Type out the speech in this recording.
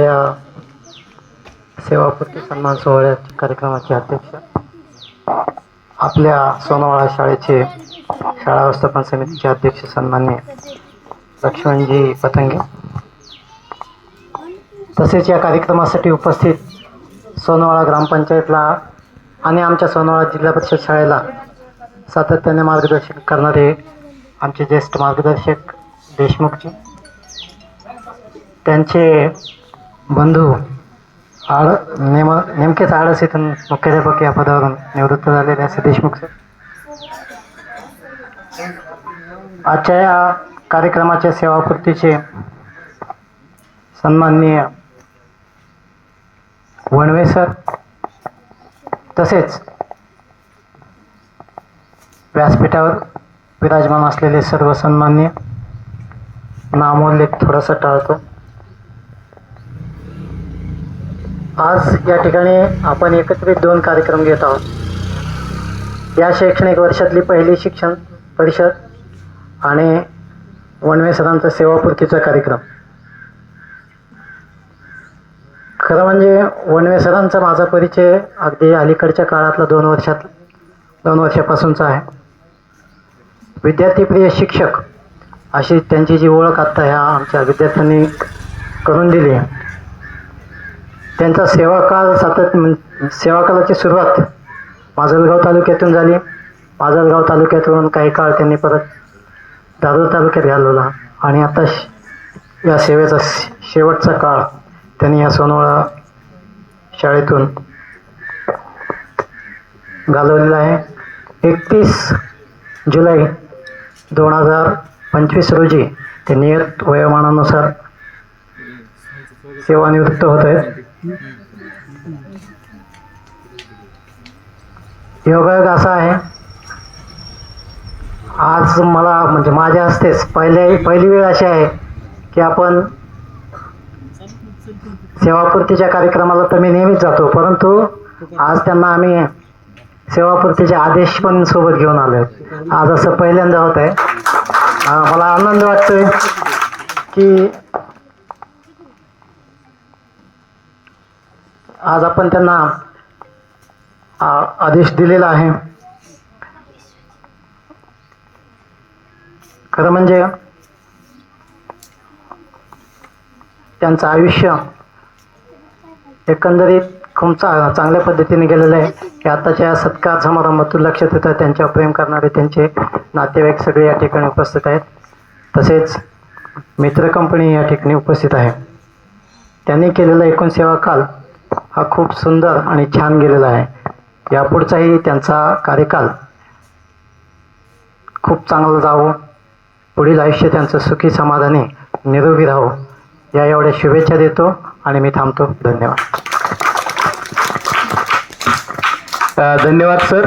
या सेवापूर्ती सन्मान सोहळ्याच्या कार्यक्रमाचे अध्यक्ष आपल्या सोनवाळा शाळेचे शाळा व्यवस्थापन समितीचे अध्यक्ष सन्मान्य लक्ष्मणजी पतंगे. तसेच या कार्यक्रमासाठी उपस्थित सोनवाळा ग्रामपंचायतला आणि आमच्या सोनवाळा जिल्हा परिषद शाळेला सातत्याने मार्गदर्शन करणारे आमचे ज्येष्ठ मार्गदर्शक देशमुखजी त्यांचे बंधू आळ नेम नेमकेच आळस इथून मुख्याध्यापक या पदावरून निवृत्त झालेले असे देशमुख सर आजच्या या कार्यक्रमाच्या सेवापूर्तीचे सन्माननीय वणवे सर तसेच व्यासपीठावर विराजमान असलेले सर्व सन्मान्य नामोल्लेख थोडासा टाळतो आज या ठिकाणी आपण एकत्रित दोन कार्यक्रम घेत आहोत. या शैक्षणिक वर्षातली पहिली शिक्षण परिषद आणि वणवे सरांचा सेवापूर्तीचा कार्यक्रम. खरं म्हणजे वणवे सरांचा माझा परिचय अगदी अलीकडच्या काळातला दोन वर्षात दोन वर्षापासूनचा आहे. विद्यार्थीप्रिय शिक्षक अशी त्यांची जी ओळख आत्ता ह्या आमच्या विद्यार्थ्यांनी करून दिली आहे. त्यांचा सेवाकाल सातत्य सेवाकालाची सुरुवात माजलगाव तालुक्यातून झाली. माजलगाव तालुक्यातून काही काळ त्यांनी परत दादर तालुक्यात घालवला. आणि आता श- या सेवेचा शे- शेवटचा काळ त्यांनी या सोनवळा शाळेतून घालवलेला आहे. एकतीस जुलै दोन हजार पंचवीस रोजी ते नियत वयोमानानुसार सेवानिवृत्त होत आहेत. योगायोग असा आहे. आज मला म्हणजे माझ्या हस्तेच पहिल्या पहिली वेळ अशी आहे की आपण सेवापूर्तीच्या कार्यक्रमाला तर मी नेहमीच जातो परंतु आज त्यांना आम्ही सेवापूर्तीचे आदेश पण सोबत घेऊन आलो आज असं पहिल्यांदा होत आहे. मला आनंद वाटतोय की आज आपण त्यांना आ- आदेश दिलेला आहे. खरं म्हणजे त्यांचं आयुष्य एकंदरीत खूप चा चांगल्या पद्धतीने गेलेलं आहे. की आताच्या या सत्कार समारंभातून लक्षात येतं त्यांच्यावर प्रेम करणारे त्यांचे नातेवाईक सगळे या ठिकाणी उपस्थित आहेत. तसेच मित्र कंपनी या ठिकाणी उपस्थित आहे. त्यांनी केलेला एकूण सेवा काल हा खूप सुंदर आणि छान गेलेला आहे. यापुढचाही त्यांचा कार्यकाल खूप चांगलं जावं. पुढील आयुष्य त्यांचं सुखी समाधानी निरोगी राहो. या एवढ्या शुभेच्छा देतो आणि मी थांबतो. धन्यवाद. धन्यवाद सर.